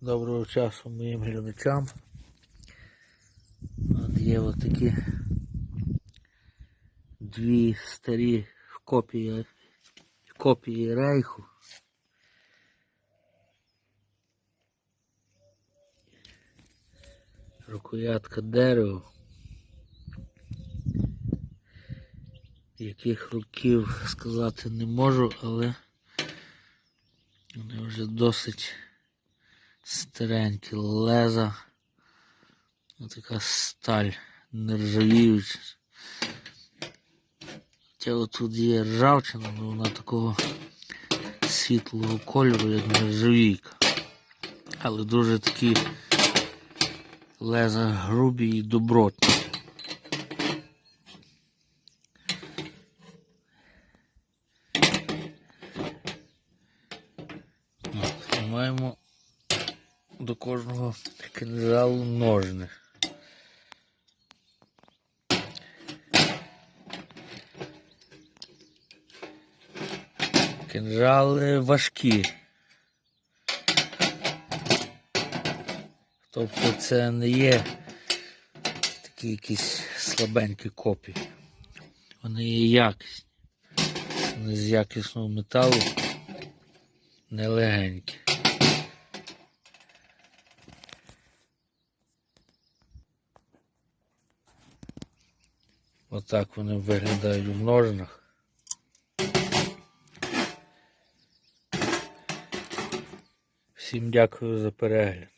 Доброго часу моїм глядачам. От є от такі дві старі копії, копії рейху. Рукоятка дерева. Яких років сказати не можу, але вони вже досить старенькі леза. Ось така сталь нержавіюча. Хоча отут є ржавчина, але вона такого світлого кольору, як нержавійка. Але дуже такі леза грубі і добротні. От, Маємо до кожного кинжалу ножни. Кинжали важкі. Тобто це не є такі якісь слабенькі копії. Вони є якісні. Вони з якісного металу нелегенькі. Отак вони виглядають в ножнах. Всім дякую за перегляд.